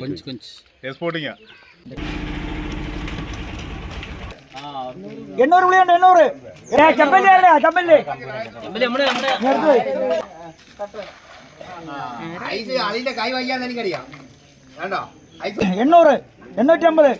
കൊഞ്ച് കൊഞ്ച് എക്സ്പോർട്ടിങ്ങാ എണ്ണൂറ് വിളിയുണ്ട് എണ്ണൂറ്. വേണ്ടോ ഐസ് എണ്ണൂറ് എണ്ണൂറ്റി അമ്പത്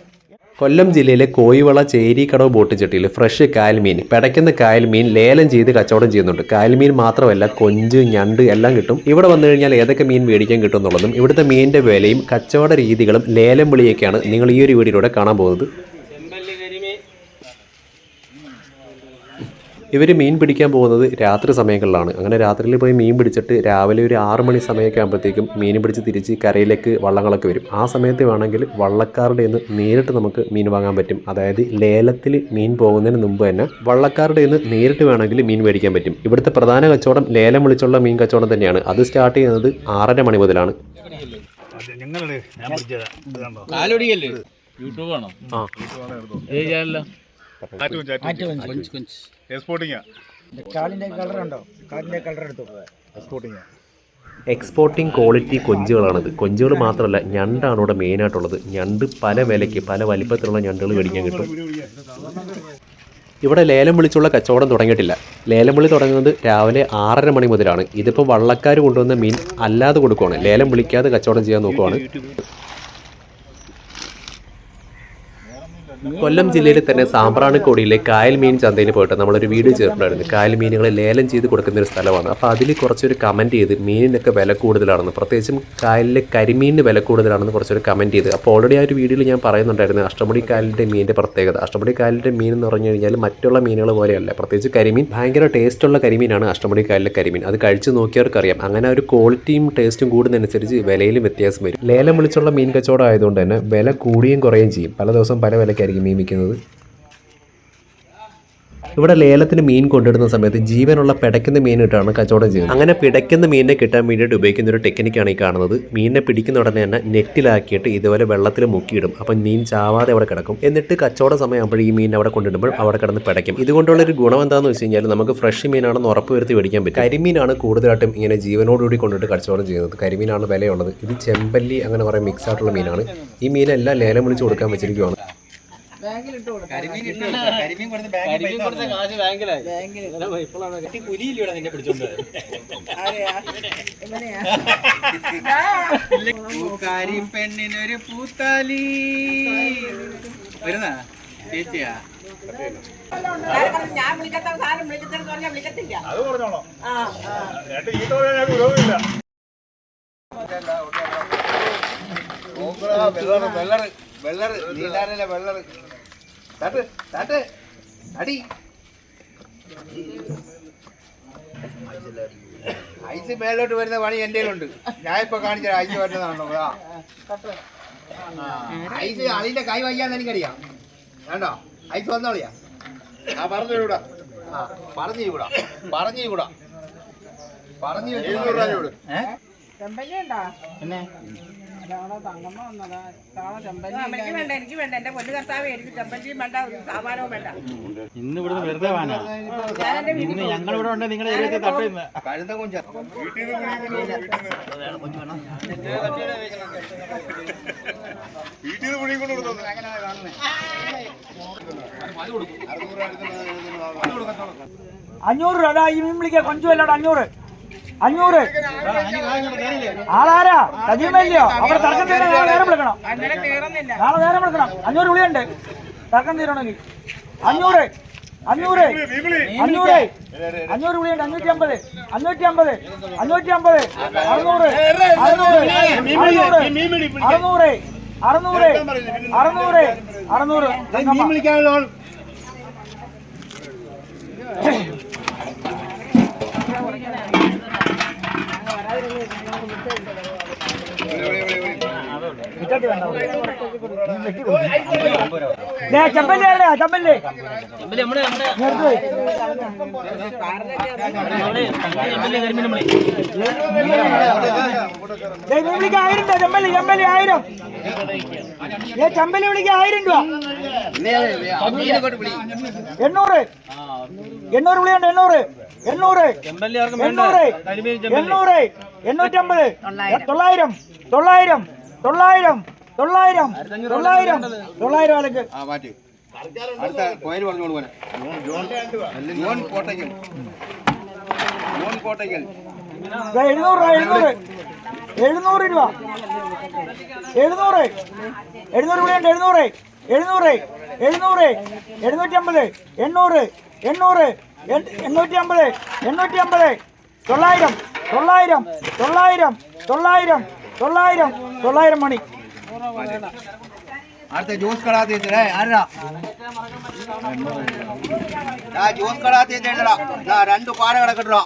കൊല്ലം ജില്ലയിലെ കോയിവള ചേരിക്കടവ് ബോട്ട് ചെട്ടിയിൽ ഫ്രഷ് കായൽമീൻ പിടയ്ക്കുന്ന കായൽമീൻ ലേലം ചെയ്ത് കച്ചവടം ചെയ്യുന്നുണ്ട്. കായൽമീൻ മാത്രമല്ല കൊഞ്ച് ഞണ്ട് എല്ലാം കിട്ടും. ഇവിടെ വന്നു കഴിഞ്ഞാൽ ഏതൊക്കെ മീൻ മേടിക്കാൻ കിട്ടും എന്നുള്ളതും ഇവിടുത്തെ മീനിന്റെ വിലയും കച്ചവട രീതികളും ലേലം വിളിയൊക്കെയാണ് നിങ്ങൾ ഈ ഒരു വീഡിയോയിലൂടെ കാണാൻ പോകുന്നത് ചെമ്പല്ലി കരിമീൻ ഇവർ മീൻ പിടിക്കാൻ പോകുന്നത് രാത്രി സമയങ്ങളിലാണ്. അങ്ങനെ രാത്രിയിൽ പോയി മീൻ പിടിച്ചിട്ട് രാവിലെ ഒരു ആറ് മണി സമയമൊക്കെ ആകുമ്പോഴത്തേക്കും മീൻ പിടിച്ച് തിരിച്ച് കരയിലേക്ക് വള്ളങ്ങളൊക്കെ വരും. ആ സമയത്ത് വേണമെങ്കിൽ വള്ളക്കാരുടെ നിന്ന് നേരിട്ട് നമുക്ക് മീൻ വാങ്ങാൻ പറ്റും. അതായത് ലേലത്തിൽ മീൻ പോകുന്നതിന് മുമ്പ് തന്നെ വള്ളക്കാരുടെ നിന്ന് നേരിട്ട് വേണമെങ്കിൽ മീൻ മേടിക്കാൻ പറ്റും. ഇവിടുത്തെ പ്രധാന കച്ചവടം ലേലം വിളിച്ചുള്ള മീൻ കച്ചവടം തന്നെയാണ്. അത് സ്റ്റാർട്ട് ചെയ്യുന്നത് ആറര മണി മുതലാണ്. കാലൊടിയല്ലേ? യൂട്യൂബ് ആണോ? ആ. കാലിന്റെ കളർ ഉണ്ടോ കാലിന്റെ കളർ എടുത്തു എക്സ്പോർട്ടിങ്ങാ എക്സ്പോർട്ടിംഗ് ക്വാളിറ്റി കൊഞ്ചുകളാണിത്. കൊഞ്ചുകൾ മാത്രമല്ല ഞണ്ടാണ് ഇവിടെ മെയിനായിട്ടുള്ളത്. ഞണ്ട് പല വിലയ്ക്ക് പല വലിപ്പത്തിലുള്ള ഞണ്ടുകൾ മേടിക്കാൻ കിട്ടും. ഇവിടെ ലേലം വിളിച്ചുള്ള കച്ചവടം തുടങ്ങിയിട്ടില്ല. ലേലം വിളി തുടങ്ങുന്നത് രാവിലെ ആറര മണി മുതലാണ്. ഇതിപ്പോൾ വള്ളക്കാർ കൊണ്ടുവന്ന മീൻ അല്ലാതെ കൊടുക്കുവാണ്. ലേലം വിളിക്കാതെ കച്ചവടം ചെയ്യാൻ നോക്കുവാണ്. കൊല്ലം ജില്ലയിൽ തന്നെ സാമ്പ്രാണിക്കോടിയിലെ കായൽ മീൻ ചന്തയിൽ പോയിട്ട് നമ്മളൊരു വീഡിയോ ചേർത്തിട്ടുണ്ടായിരുന്നു. കായൽ മീനുകളെ ലേലം ചെയ്ത് കൊടുക്കുന്ന ഒരു സ്ഥലമാണ്. അപ്പോൾ അതിൽ കുറച്ചൊരു കമന്റ് ചെയ്ത് മീനിനൊക്കെ വില കൂടുതലാണെന്ന് പ്രത്യേകിച്ചും കായലിലെ കരിമീനിന് വില കൂടുതലാണെന്ന് കുറച്ചൊരു കമന്റ് ചെയ്ത്. അപ്പോൾ ഓൾറെഡി ആ ഒരു വീഡിയോയിൽ ഞാൻ പറയുന്നുണ്ടായിരുന്നു അഷ്ടമുടി കായലിന്റെ മീനിന്റെ പ്രത്യേകത. അഷ്ടമുടി കായലിന്റെ മീൻ എന്ന് പറഞ്ഞു കഴിഞ്ഞാൽ മറ്റുള്ള മീനുകൾ പോലെയല്ല. പ്രത്യേകിച്ച് കരിമീൻ ഭയങ്കര ടേസ്റ്റുള്ള കരിമീനാണ് അഷ്ടമുടി കായലിലെ കരിമീൻ. അത് കഴിച്ച് നോക്കിയവർക്കറിയാം. അങ്ങനെ ഒരു ക്വാളിറ്റിയും ടേസ്റ്റും കൂടുന്നതനുസരിച്ച് വിലയിലും വ്യത്യാസം വരും. ലേലം വിളിച്ചുള്ള മീൻ കച്ചവടം ആയതുകൊണ്ട് തന്നെ വില കൂടുകയും കുറയുകയും ചെയ്യും. പല ദിവസം പല വിലയ്ക്കായിരിക്കും മീൻ വിൽക്കുന്നത്. ഇവിടെ ലേലത്തിന് മീൻ കൊണ്ടിടുന്ന സമയത്ത് ജീവനുള്ള പിടയ്ക്കുന്ന മീൻ ഇട്ടാണ് കച്ചവടം ചെയ്യുന്നത്. അങ്ങനെ പിടയ്ക്കുന്ന മീനിനെ കിട്ടാൻ വേണ്ടിയിട്ട് ഉപയോഗിക്കുന്ന ഒരു ടെക്നിക്കാണ് ഈ കാണുന്നത്. മീനിനെ പിടിക്കുന്ന ഉടനെ തന്നെ നെറ്റിലാക്കിയിട്ട് ഇതുപോലെ വെള്ളത്തിൽ മുക്കിയിടും. അപ്പം മീൻ ചാവാതെ അവിടെ കിടക്കും. എന്നിട്ട് കച്ചവട സമയമാകുമ്പോൾ ഈ മീൻ അവിടെ കൊണ്ടിടുമ്പോൾ അവിടെ കിടന്ന് പിടയ്ക്കും. ഇതുകൊണ്ടുള്ള ഒരു ഗുണം എന്താണെന്ന് വെച്ച് കഴിഞ്ഞാൽ നമുക്ക് ഫ്രഷ് മീനാണെന്ന് ഉറപ്പ് വരുത്തി മേടിക്കാൻ പറ്റും. കരിമീനാണ് കൂടുതലായിട്ടും ഇങ്ങനെ ജീവനോടുകൂടി കൊണ്ടിട്ട് കച്ചവടം ചെയ്യുന്നത്. കരിമീനാണ് വിലയുള്ളത്. ഇത് ചെമ്പല്ലി അങ്ങനെ പറയാം മിക്സ് ആയിട്ടുള്ള മീനാണ്. ഈ മീനെല്ലാം ലേലം വിളിച്ച് കൊടുക്കാൻ വെച്ചിരിക്കുകയാണ് പുലിയില്ലൂടെ നിന്നെ പിടിച്ചോണ്ട്? പൂക്കാരി പെണ്ണിനൊരു പൂത്താലി. വരുന്ന? ചേച്ചിയാ? ഞാൻ വിളിക്കാത്ത സാധനം വിളിക്കത്തെന്ന് പറഞ്ഞാൽ വിളിക്കത്തില്ല. അത് പറഞ്ഞോളാം. രണ്ട് ഈ തോടെ ഞാൻ വിരോധമില്ല വെള്ളറ് വെള്ളറ്. വെള്ളറ് നീലാരല്ലേ വെള്ളറ്. തട്ട് തട്ട് അടി. ഐസ് മേലോട്ട് വരുന്ന പണി എന്റെ ഉണ്ട് ഞാൻ ഇപ്പൊ കാണിച്ച ഐസ് വരുന്നതാണോ ഐസ് അതിന്റെ കൈ വയ്യാന്ന് എനിക്കറിയാം. വേണ്ടോ ഐസ് വന്നോളിയാ. ആ പറഞ്ഞു ചൂടാ. ആ പറഞ്ഞു ചൂടാ. പറഞ്ഞു ചൂടാ. പറഞ്ഞു ഏഹ് എനിക്ക് വേണ്ട എനിക്ക് വേണ്ട. എന്റെ പൊന്നു കർത്താവ് എനിക്ക് ചെമ്പല്ലിയും വേണ്ട ഒരു സാമാനവും വേണ്ട. ഇന്ന് ഇവിടുന്ന് വെറുതെ വാനാ. ഇന്ന് ഞങ്ങൾ ഇവിടെ ഉണ്ട് നിങ്ങളുടെ ഏരിയ തട്ടുന്ന കഴുത കൊഞ്ചാ. വീട്ടിൽ നിന്ന് കൊണ്ട് കൊടുത്തു. അഞ്ഞൂറ് രൂപ അതാ ഈ മീൻ വിളിക്കാൻ കൊഞ്ചു അല്ലാണ്ട് അഞ്ഞൂറ്. അഞ്ഞൂറ്. ആളാരാ? സജീവല്ലയോ അവിടെ തർക്കം തീരാൻ നാളെ നേരം വിളിക്കണം. നാളെ നേരം വിളിക്കണം. അഞ്ഞൂറ് വിളിയുണ്ട്. തർക്കം തീരണമെങ്കിൽ. അഞ്ഞൂറ്. അഞ്ഞൂറ്. അഞ്ഞൂറ്. അഞ്ഞൂറ് വിളിയുണ്ട്. അഞ്ഞൂറ്റി അമ്പത് അഞ്ഞൂറ്റി അമ്പത് അഞ്ഞൂറ്റി അമ്പത് അറുന്നൂറ്. അറുന്നൂറ്. അറുന്നൂറ്. അറുന്നൂറ്. അറുന്നൂറ് അറുന്നൂറ് അറുന്നൂറ് ദേ, ചെമ്പല്ലി ആരാ ദേ, മീൻ വിളിക്ക് ആയിരം രൂപ ചെമ്പല്ലി ചെമ്പല്ലി ആയിരം. ഏ ചെമ്പല്ലി വിളിക്ക ആയിരം രൂപ. എണ്ണൂറ്. എണ്ണൂറ് വിളിയുണ്ട് എണ്ണൂറ്? എണ്ണൂറ്. ചെമ്പല്ലി ആർക്കും എണ്ണൂറ്. എണ്ണൂറ്. എണ്ണൂറ്റമ്പത്. തൊള്ളായിരം. തൊള്ളായിരം. തൊള്ളായിരം തൊള്ളായിരം തൊള്ളായിരം തൊള്ളായിരം അലക്ക് ആ മാറ്റി. അടുത്ത പോയിന്റ് പറഞ്ഞോളൂ പോലെ ജോൺ കോട്ടയ്ക്കൽ. ജോൺ കോട്ടയ്ക്കൽ. ദേ എഴുന്നൂറ് രൂപ എഴുന്നൂറ്. എഴുന്നൂറ് രൂപ. എഴുന്നൂറ്. എഴുന്നൂറ് രൂപയുണ്ട് എഴുന്നൂറ്. എഴുന്നൂറ് എഴുന്നൂറ്. എഴുന്നൂറ്റി അമ്പത് എണ്ണൂറ് എണ്ണൂറ്. എൺ- എണ്ണൂറ്റി അമ്പത് എണ്ണൂറ്റി അമ്പത് തൊള്ളായിരം തൊള്ളായിരം തൊള്ളായിരം തൊള്ളായിരം. തൊള്ളായിരം തൊള്ളായിരം മണി. അടുത്ത ജ്യൂസ് കടാത്തി ആരാ ആ ജ്യൂസ് കടാത്തി എഴുതടാ രണ്ട് പാര കിടക്കട്ടോ.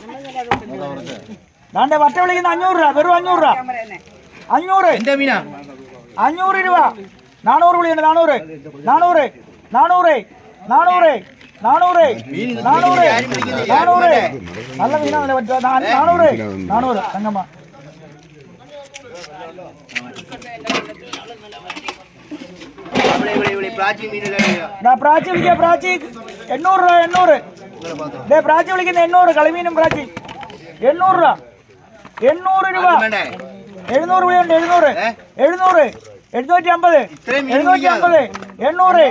ദാണ്ടെ വട്ട വിളിക്കുന്ന അഞ്ഞൂറ് രൂപ വെറും അഞ്ഞൂറ് രൂപ. അഞ്ഞൂറ്. എന്റെ മീനാ? അഞ്ഞൂറ് രൂപ. നാനൂറ് വിളിയുണ്ട് നാനൂറ്. നാനൂറ് നാനൂറ് നാനൂറ് നാനൂറ് നാനൂറ് നാനൂറ്. നല്ല മീനാണല്ലേ പറ്റുക നാ- നാനൂറ് നാനൂറ്. തങ്കമ്മ ഇവിടെ ഇവിടെ ഇവിടെ പ്രാചീന മീനിലെ ദാ പ്രാച്ചി വിളിക്ക പ്രാച്ചി എണ്ണൂറ് രൂപ എണ്ണൂറ്. ഡേ പ്രാച്ചി വിളിക്കുന്ന എണ്ണൂറ് കളിമീനും പ്രാച്ചി എണ്ണൂറ് രൂപ. എണ്ണൂറ് രൂപ. എഴുന്നൂറ് വിളിയുണ്ട് എഴുന്നൂറ്? എഴുന്നൂറ്. എഴുന്നൂറ്റി അമ്പത് എഴുന്നൂറ്റി അമ്പത് എണ്ണൂറ്.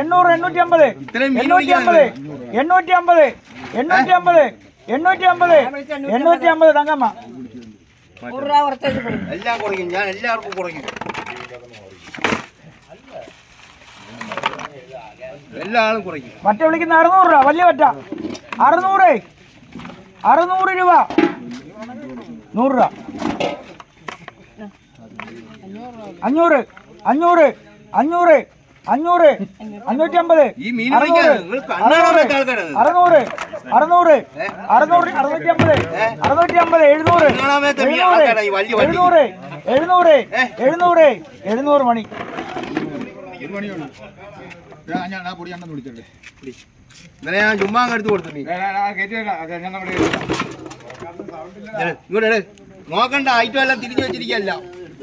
എണ്ണൂറ് എണ്ണൂറ്റി അമ്പത് എണ്ണൂറ്റി അമ്പത് എണ്ണൂറ്റി അമ്പത് എണ്ണൂറ്റി അമ്പത് എണ്ണൂറ്റി അമ്പത് എണ്ണൂറ്റി അമ്പത് തങ്കമ്മ. നൂറ് രൂപ പുറത്തേക്ക് കൊടുക്കും എല്ലാം കുറയ്ക്കും. ഞാൻ എല്ലാവർക്കും കുറയ്ക്കും. എല്ലാ ആളും കുറയ്ക്കും. മറ്റേ വിളിക്കുന്ന അറുന്നൂറ് രൂപ വലിയ പറ്റ. അറുന്നൂറ്. അറുന്നൂറ് രൂപ. നൂറ് രൂപ. അഞ്ഞൂറ്. അഞ്ഞൂറ്. അഞ്ഞൂറ്. അഞ്ഞൂറ് അഞ്ഞൂറ്റി അമ്പത് അറുന്നൂറ് അറുന്നൂറ് അറുന്നൂറ് അറുന്നൂറ്റി അമ്പത് അറുന്നൂറ്റി അമ്പത് എഴുന്നൂറ് എഴുന്നൂറ്. എഴുന്നൂറ് എഴുന്നൂറ് എഴുന്നൂറ് എഴുന്നൂറ് മണി. ഇന്നലെ ഞാൻ ചുമ്മാ എടുത്ത് കൊടുത്തു ഇങ്ങോട്ട് ഇട്. നോക്കണ്ട ഐറ്റം എല്ലാം തിരിച്ചു വെച്ചിരിക്കല്ല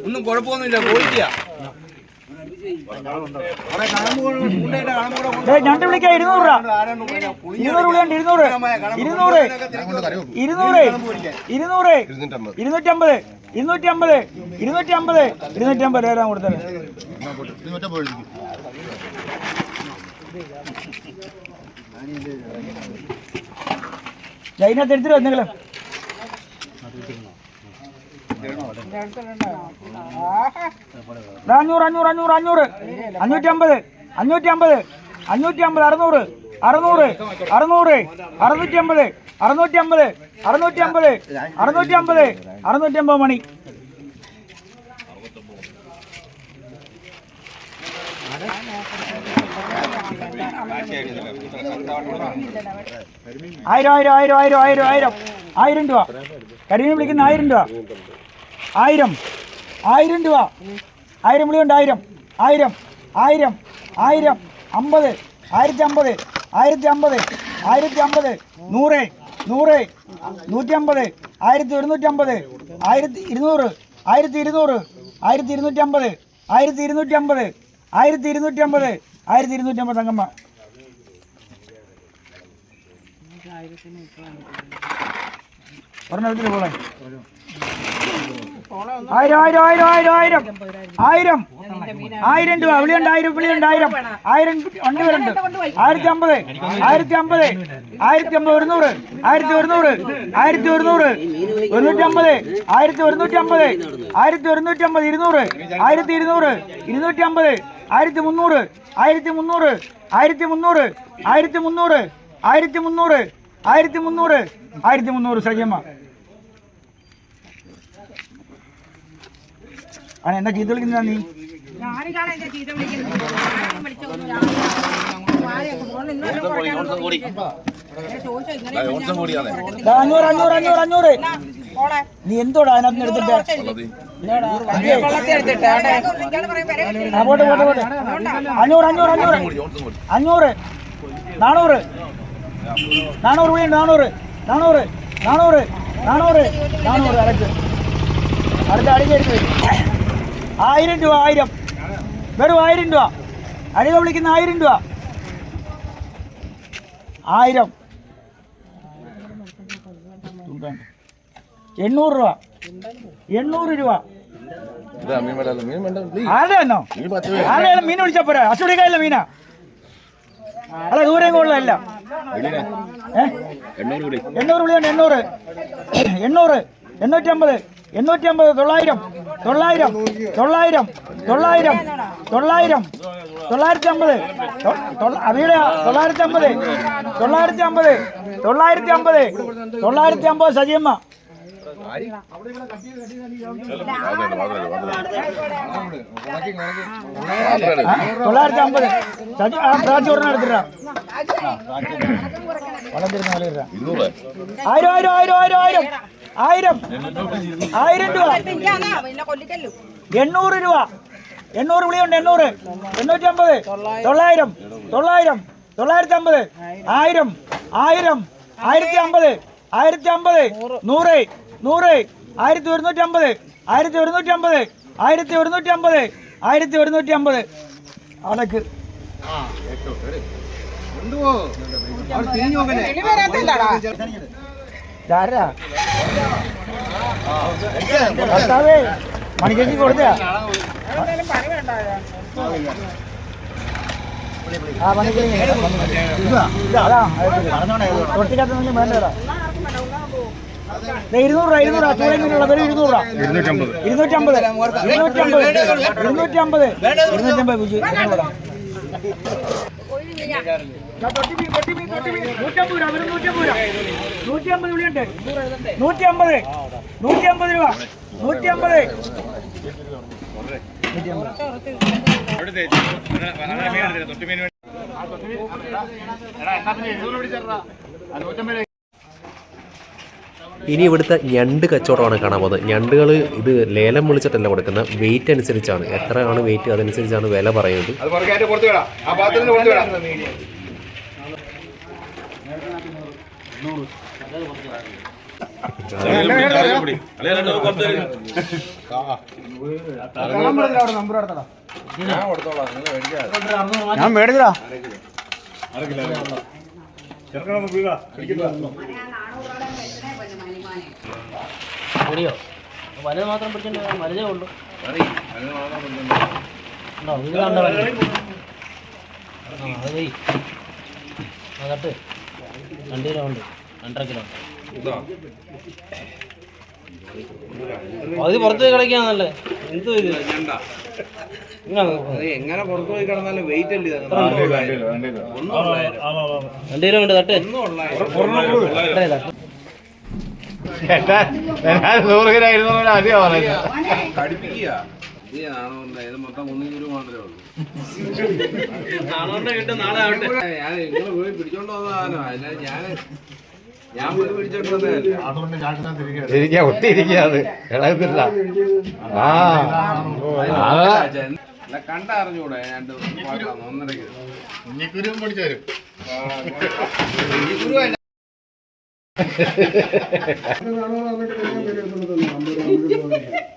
ഒന്നും കുഴപ്പമൊന്നുമില്ല ക്വാളിറ്റിയാ ഞണ്ട് വിളിക്കാൻ ഇരുന്നൂറ് രൂപ. ഇരുന്നൂറ് വിളിയുണ്ട് ഇരുന്നൂറ്. ഇരുന്നൂറ്. ഇരുന്നൂറ്. ഇരുന്നൂറ്. ഇരുന്നൂറ്റമ്പത്. ഇരുന്നൂറ്റമ്പത്. ഇരുന്നൂറ്റി അമ്പത് ഏതാ കൊടുത്തത് അതിനകത്ത് എടുത്തിട്ട് എന്തെങ്കിലും ദാ അഞ്ഞൂറ് അഞ്ഞൂറ് അഞ്ഞൂറ് അഞ്ഞൂറ്. അഞ്ഞൂറ്റി അമ്പത് അഞ്ഞൂറ്റി അമ്പത് അഞ്ഞൂറ്റി അമ്പത് അറുന്നൂറ് അറുന്നൂറ് അറുന്നൂറ് അറുന്നൂറ്റി അമ്പത് അറുന്നൂറ്റി അമ്പത് അറുന്നൂറ്റി അമ്പത് അറുന്നൂറ്റി അമ്പത് അറുന്നൂറ്റി അമ്പത് മണി ആയിരം ആയിരം ആയിരം ആയിരം ആയിരം ആയിരം. ആയിരം രൂപ. കരിമീൻ വിളിക്കുന്ന ആയിരം രൂപ. ആയിരം. ആയിരം രൂപ. ആയിരം വിളിയുണ്ട്. ആയിരം. ആയിരം. ആയിരം. ആയിരം. അമ്പത്. ആയിരത്തി അമ്പത് ആയിരത്തി അമ്പത് ആയിരത്തി അമ്പത് നൂറ്. നൂറ്. നൂറ്റി അമ്പത് ആയിരത്തി ഒരുന്നൂറ്റി അമ്പത് ആയിരത്തി ഇരുന്നൂറ് ആയിരത്തി ഇരുന്നൂറ് ആയിരത്തി ഇരുന്നൂറ്റി അമ്പത്. ആയിരത്തി ഇരുന്നൂറ്റി അമ്പത് ആയിരത്തി ഇരുന്നൂറ്റി അമ്പത് ആയിരത്തി ഇരുന്നൂറ്റി അമ്പത് തങ്കമ്മ ഒരെണ്ണം പോലെ ആയിരം ആയിരം ആയിരം ആയിരം ആയിരം. ആയിരം. ആയിരം രൂപ. വിളിയുണ്ട് ആയിരം വിളിയുണ്ട് ആയിരം. ആയിരം വണ്ടി വരുന്നുണ്ട് ആയിരത്തി അമ്പത്. ആയിരത്തി അമ്പത്. ആയിരത്തി അമ്പത് ഒരുന്നൂറ്. ആയിരത്തി ഒരുന്നൂറ്. ആയിരത്തി ഒരുന്നൂറ്. ഒരുന്നൂറ്റി അമ്പത്. ആയിരത്തി ഒരുന്നൂറ്റി അമ്പത്. ആയിരത്തി ഒരുന്നൂറ്റി അമ്പത് ഇരുന്നൂറ്. ആയിരത്തി ഇരുന്നൂറ് ഇരുന്നൂറ്റി അമ്പത്. ആയിരത്തി മുന്നൂറ്. ആയിരത്തി മുന്നൂറ്. ആയിരത്തി മുന്നൂറ്. ആയിരത്തി മുന്നൂറ്. ആയിരത്തി മുന്നൂറ്. ആയിരത്തി മുന്നൂറ്. ആയിരത്തി മുന്നൂറ്. സജയമ്മ ആണ് എന്നാ ചീത്ത വിളിക്കുന്നതാ നീ ഞാനിതാണ് എന്റെ ചീത്ത വിളിക്കുന്നത് ആരെയും വിളിച്ചൊന്നും ഞാൻ- ആരെയും ഫോണിൽ ഇന്നലെ പോയി ഞാൻ ചോദിച്ചു, ചീത്ത ഞാൻ നീ അഞ്ഞൂറ് അഞ്ഞൂറ് അഞ്ഞൂറ്. നീ എന്തോടാ അതിനകത്ത് എടുത്തിട്ട്? പോട്ടെ പോട്ടെ പോട്ടെ. അഞ്ഞൂറ് അഞ്ഞൂറ് അഞ്ഞൂറ്. അഞ്ഞൂറ്. നാനൂറ്. നാനൂറ് വിളിയുണ്ട് നാനൂറ്. നാനൂറ് നാനൂറ് നാനൂറ്. നാനൂറ്. അടക്ക്. അടുത്ത അടിച്ചെടുത്ത് ആയിരം രൂപ ആയിരം. വെറും ആയിരം രൂപ. അടിക വിളിക്കുന്ന ആയിരം രൂപ. ആയിരം. എണ്ണൂറ് രൂപ. എണ്ണൂറ് രൂപ. മീൻ വിളിച്ചാ പോരാ? അസുടിക്കായില്ല മീനാ? അല്ല ദൂരം കൊള്ളല്ല എണ്ണൂറ് വിളിയുണ്ട് എണ്ണൂറ് എണ്ണൂറ്. എണ്ണൂറ്റി അമ്പത് എണ്ണൂറ്റി അമ്പത് തൊള്ളായിരം. തൊള്ളായിരം തൊള്ളായിരം തൊള്ളായിരം തൊള്ളായിരം തൊള്ളായിരത്തി അമ്പത് അവിടെ തൊള്ളായിരത്തി അമ്പത് തൊള്ളായിരത്തി അമ്പത് തൊള്ളായിരത്തി അമ്പത് തൊള്ളായിരത്തി അമ്പത് സജിയമ്മ തൊള്ളായിരത്തി അമ്പത് എടുത്തിട്ടാ. ആയിരം ആയിരം ആയിരം ആയിരം ആയിരം. ആയിരം. ആയിരം രൂപ. എണ്ണൂറ് രൂപ. എണ്ണൂറ് വിളിയുണ്ട് എണ്ണൂറ്. എണ്ണൂറ്റി അമ്പത് തൊള്ളായിരം. തൊള്ളായിരം. തൊള്ളായിരത്തി അമ്പത് ആയിരം. ആയിരം. ആയിരത്തി അമ്പത് ആയിരത്തി അമ്പത് നൂറ്. നൂറ്. ആയിരത്തി ഒരുന്നൂറ്റി അമ്പത് ആയിരത്തി ഒരുന്നൂറ്റി അമ്പത് ആയിരത്തി ഒരുന്നൂറ്റി അമ്പത് ആയിരത്തി ഒരുന്നൂറ്റി അമ്പത് അതൊക്കെ തിരിഞ്ഞു നോക്കണേ. ഇതാരാ ഭർത്താവേ മണിക്കേക്ക് കൊടുത്തയാ? ആ മണിക്കേക്ക് അതാ തൊട്ടിക്കകത്ത് വേണ്ടതാ ഇരുന്നൂറ് രൂപ ഇരുന്നൂറ് മീനുള്ള വില ഇരുന്നൂറ് രൂപ. ഇരുന്നൂറ്റമ്പത്. ഇരുന്നൂറ്റമ്പത്. ഇരുന്നൂറ്റമ്പത്. ഇരുന്നൂറ്റമ്പത്. ബുജി നൂറ്റമ്പത് രൂപ വെറും നൂറ്റമ്പത് രൂപ. നൂറ്റിയമ്പത് വിളിയുണ്ട് നൂറ്റിയമ്പത് നൂറ്റിയമ്പത് രൂപ. നൂറ്റിയമ്പത് ഇനി ഇവിടുത്തെ ഞണ്ട് കച്ചവടമാണ് കാണാൻ പോകുന്നത്. ഞണ്ടുകൾ ഇത് ലേലം വിളിച്ചിട്ടല്ല കൊടുക്കുന്നത്. വെയിറ്റ് അനുസരിച്ചാണ്. എത്രയാണ് വെയിറ്റ് അതനുസരിച്ചാണ് വില പറയുന്നത് അത് പുറകെ പുറത്ത് വിടാം ആ പാത്രത്തിന് പുറത്ത് വിടാം ഞാൻ പിടിക്കില്ല പൊടിയോ? വലുത് മാത്രം പിടിച്ചിട്ട് വലുതേ ഉള്ളൂ. ഉണ്ടോ? ഇത് കണ്ട? അത് പോയി ആ തട്ട് രണ്ട് കിലോ ഉണ്ട്. രണ്ടര കിലോ ഉണ്ട്. അത് പുറത്ത് കളിക്കാന്നല്ലേ എന്ത് എങ്ങനെ പുറത്ത് പോയി കിടന്നാലും വെയിറ്റ് അല്ലേ രണ്ട് കിലോ. ഉണ്ട് തട്ട്? നൂറ് കിലോ ഇരുന്നൂറ് അധികം പറയുന്നത് നിങ്ങൾ പോയി പിടിച്ചോണ്ട് വന്നതാണോ അല്ല ഞാൻ ഞാൻ പോയി പിടിച്ചോണ്ട് വന്നതല്ല ഇരിക്കാ ഒട്ടി ഇരിക്കാ അത് ഇളകത്തില്ല ആ അല്ല കണ്ടറിഞ്ഞൂടെ രണ്ട് പാട്ടാണ് ഒന്നര കിലോ കുഞ്ഞിക്കുരും പഠിച്ചു തരും ഈ അല്ല കവട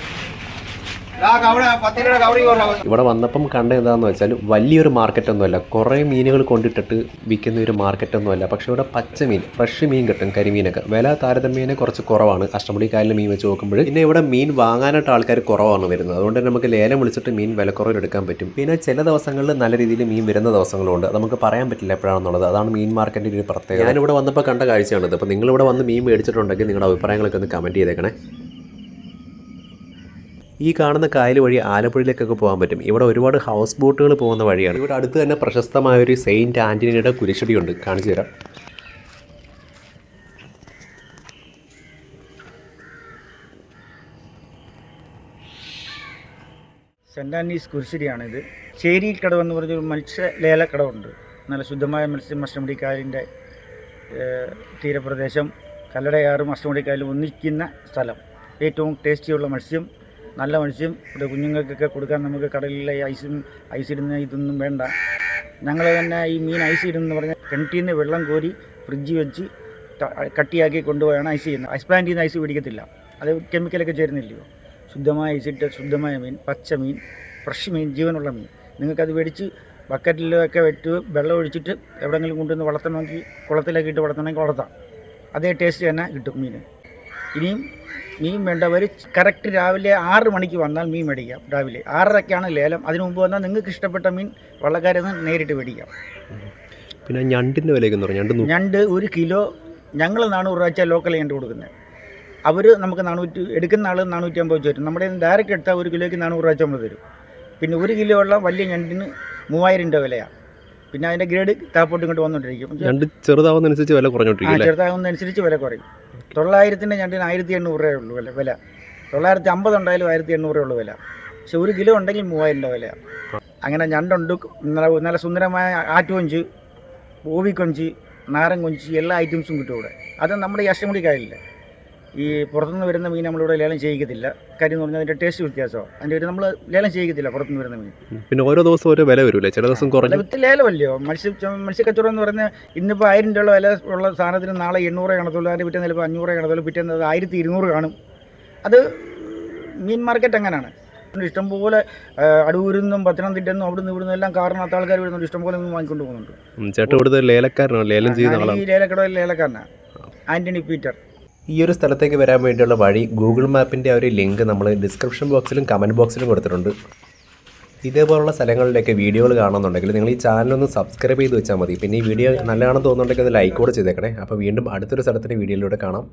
ഇവിടെ വന്നപ്പം കണ്ട എന്താണെന്ന് വെച്ചാൽ വലിയൊരു മാർക്കറ്റൊന്നുമല്ല. കുറേ മീനുകൾ കൊണ്ടിട്ടിട്ട് വിൽക്കുന്ന ഒരു മാർക്കറ്റൊന്നുമല്ല. പക്ഷെ ഇവിടെ പച്ച മീൻ ഫ്രഷ് മീൻ കിട്ടും കരിമീനൊക്കെ. വില താരതമ്യേന കുറച്ച് കുറവാണ്. അഷ്ടമുടി കായലിലെ മീൻ വെച്ച് നോക്കുമ്പോൾ പിന്നെ ഇവിടെ മീൻ വാങ്ങാനായിട്ട് ആൾക്കാർ കുറവാണ് വരുന്നത്. അതുകൊണ്ട് തന്നെ നമുക്ക് ലേലം വിളിച്ചിട്ട് മീൻ വിലക്കുറവിൽ എടുക്കാൻ പറ്റും. പിന്നെ ചില ദിവസങ്ങളിൽ നല്ല രീതിയിൽ മീൻ വരുന്ന ദിവസങ്ങളുണ്ട്. നമുക്ക് പറയാൻ പറ്റില്ല എപ്പോഴാണെന്നുള്ളത്. അതാണ് മീൻ മാർക്കറ്റിന്റെ ഒരു പ്രത്യേകത. ഞാനിവിടെ വന്നപ്പോൾ കണ്ട കാഴ്ചയാണിത്. അപ്പോൾ നിങ്ങളിവിടെ വന്ന് മീൻ മേടിച്ചിട്ടുണ്ടെങ്കിൽ നിങ്ങളുടെ അഭിപ്രായങ്ങളൊക്കെ ഒന്ന് കമന്റ് ചെയ്തേക്കണേ. ഈ കാണുന്ന കായൽ വഴി ആലപ്പുഴയിലേക്കൊക്കെ പോകാൻ പറ്റും. ഇവിടെ ഒരുപാട് ഹൗസ് ബോട്ടുകൾ പോകുന്ന വഴിയാണ്. ഇവിടെ അടുത്ത് തന്നെ പ്രശസ്തമായ ഒരു സെയിന്റ് ആന്റണിയുടെ കുരിശടിയുണ്ട് കാണിച്ചു തരാം. സെന്റ് ആന്റീസ് കുരിശടിയാണിത്. ചേരിയിൽ കടവ് എന്ന് പറഞ്ഞൊരു മത്സ്യ ലേലക്കടവുണ്ട് നല്ല ശുദ്ധമായ മത്സ്യം അഷ്ടമുടിക്കായലിന്റെ തീരപ്രദേശം കല്ലടയാറും അഷ്ടമുടിക്കായലും ഒന്നിക്കുന്ന സ്ഥലം. ഏറ്റവും ടേസ്റ്റിയുള്ള മത്സ്യം നല്ല മത്സ്യം ഇവിടെ കുഞ്ഞുങ്ങൾക്കൊക്കെ കൊടുക്കാൻ നമുക്ക് കടലിലെ ഐസും ഐസിടുന്ന ഇതൊന്നും വേണ്ട. ഞങ്ങൾ തന്നെ ഈ മീൻ ഐസ് ഇടുന്നെന്ന് പറഞ്ഞാൽ കിണറ്റിൽ നിന്ന് വെള്ളം കോരി ഫ്രിഡ്ജ് വെച്ച് കട്ടിയാക്കി കൊണ്ടുപോയാണ് ഐസ് ചെയ്യുന്നത്. ഐസ് പ്ലാന്റിൽ നിന്ന് ഐസ് പിടിക്കത്തില്ല. അത് കെമിക്കലൊക്കെ ചേരുന്നില്ലയോ? ശുദ്ധമായ ഐസിട്ട് ശുദ്ധമായ മീൻ പച്ച മീൻ ഫ്രഷ് മീൻ ജീവനുള്ള മീൻ. നിങ്ങൾക്കത് മേടിച്ച് ബക്കറ്റിലൊക്കെ വെട്ട് വെള്ളം ഒഴിച്ചിട്ട് എവിടെയെങ്കിലും കൊണ്ടുവന്ന് വളർത്തണമെങ്കിൽ കുളത്തിലൊക്കെ ഇട്ട് വളർത്തണമെങ്കിൽ വളർത്താം. അതേ ടേസ്റ്റ് തന്നെ കിട്ടും മീൻ ഇനിയും മീൻ വേണ്ടവർ കറക്റ്റ് രാവിലെ ആറ് മണിക്ക് വന്നാൽ മീൻ മേടിക്കാം രാവിലെ. ആറരയ്ക്കാണ് ലേലം. അതിനു മുമ്പ് വന്നാൽ നിങ്ങൾക്ക് ഇഷ്ടപ്പെട്ട മീൻ വള്ളക്കാരിൽ നിന്ന് നേരിട്ട് മേടിക്കാം. പിന്നെ ഞണ്ടിന്റെ വിലയൊക്കെ ഞണ്ട് ഞണ്ട് ഒരു കിലോ ഞങ്ങൾ നാനൂറ് രൂപ വെച്ചാൽ ലോക്കൽ ഞണ്ട് കൊടുക്കുന്നത് അവർ നമുക്ക് നാനൂറ്റി എടുക്കുന്ന ആൾ നാനൂറ്റി അമ്പത് വെച്ച് തരും. നമ്മുടെ ഡയറക്റ്റ് എടുത്താൽ ഒരു കിലോയ്ക്ക് നാനൂറ് രൂപ വെച്ച് നമ്മൾ തരും. പിന്നെ ഒരു കിലോ ഉള്ള വലിയ ഞണ്ടിന് മൂവായിരം രൂപ വിലയാണ് പിന്നെ അതിന്റെ ഗ്രേഡ് താപ്പോട്ട് ഇങ്ങോട്ട് വന്നുകൊണ്ടിരിക്കും ഞണ്ട് ചെറുതാവുന്നതനുസരിച്ച് വില കുറഞ്ഞോണ്ടിരിക്കും ചെറുതാവുന്നതനുസരിച്ച് വില കുറയും. തൊള്ളായിരത്തിന്റെ ഞണ്ടിന് ആയിരത്തി എണ്ണൂറ് രൂപയേ ഉള്ളൂ വില. വില. തൊള്ളായിരത്തി അമ്പത് ഉണ്ടായാലും ആയിരത്തി എണ്ണൂറ് രൂപയേ ഉള്ളൂ വില. പക്ഷെ ഒരു കിലോ ഉണ്ടെങ്കിൽ മൂവായിരം രൂപ വില. അങ്ങനെ ഞണ്ടുണ്ട് നല്ല നല്ല സുന്ദരമായ ആറ്റുകൊഞ്ച് ഓവിക്കൊഞ്ച് നാരൻ കൊഞ്ച് എല്ലാ ഐറ്റംസും കിട്ടും ഇവിടെ അത് നമ്മുടെ ഈ അഷ്ടമുടി കായലില്ല? ഈ പുറത്തുനിന്ന് വരുന്ന മീൻ നമ്മളിവിടെ ലേലം ചെയ്യിക്കത്തില്ല. കാര്യം എന്ന് പറഞ്ഞാൽ അതിന്റെ ടേസ്റ്റ് വ്യത്യാസമാണ്. അതിന്റെ ഒരു നമ്മൾ ലേലം ചെയ്യിക്കത്തില്ല പുറത്തുനിന്ന് വരുന്ന മീൻ. പിന്നെ ഓരോ ദിവസം ഓരോ വില വരുമല്ലേ? ചില ദിവസം കുറഞ്ഞു. ലേലമല്ലയോ? മത്സ്യ മത്സ്യക്കച്ചവടം എന്ന് പറഞ്ഞാൽ ഇന്നിപ്പോൾ ആയിരം രൂപ വില ഉള്ള സാധനത്തിന് നാളെ എണ്ണൂറ് കാണത്തുള്ളൂ അതിന്റെ പിറ്റേന്ന് ചിലപ്പോൾ അഞ്ഞൂറ് കാണത്തുള്ളൂ പിറ്റേന്ന് അത് ആയിരത്തി ഇരുന്നൂറ് കാണും. അത് മീൻ മാർക്കറ്റ് അങ്ങനെയാണ്. ഇഷ്ടംപോലെ പോലെ അടൂരിൽ നിന്നും പത്തനംതിട്ടയിൽ നിന്നും അവിടെ നിന്ന് ഇവിടുന്ന് എല്ലാം കാറിനകത്ത് ആൾക്കാർ വരുന്നുണ്ട്. ഇഷ്ടംപോലെ മീൻ വാങ്ങിക്കൊണ്ട് പോകുന്നുണ്ട്. ചേട്ടൻ ഇവിടുത്തെ ലേലക്കാരനാണ്. ലേലം ചെയ്യുന്ന ആളാണ് ഈ ലേലക്കടയിൽ ലേലക്കാരനാണ്. ആന്റണി പീറ്റർ. ഈ ഒരു സ്ഥലത്തേക്ക് വരാൻ വേണ്ടിയുള്ള വഴി ഗൂഗിൾ മാപ്പിന്റെ ഒരു ലിങ്ക് നമ്മൾ ഡിസ്ക്രിപ്ഷൻ ബോക്സിലും കമന്റ് ബോക്സിലും കൊടുത്തിട്ടുണ്ട്. ഇതേപോലുള്ള സ്ഥലങ്ങളിലൊക്കെ വീഡിയോകൾ കാണുന്നുണ്ടെങ്കിൽ നിങ്ങൾ ഈ ചാനലൊന്ന് സബ്സ്ക്രൈബ് ചെയ്ത് വെച്ചാൽ മതി. പിന്നെ ഈ വീഡിയോ നല്ലതാണെന്ന് തോന്നുന്നുണ്ടെങ്കിൽ ഒന്ന് ലൈക്ക് കൂടെ ചെയ്തേക്കണേ. അപ്പോൾ വീണ്ടും അടുത്തൊരു സ്ഥലത്തിന്റെ വീഡിയോയിലൂടെ കാണാം.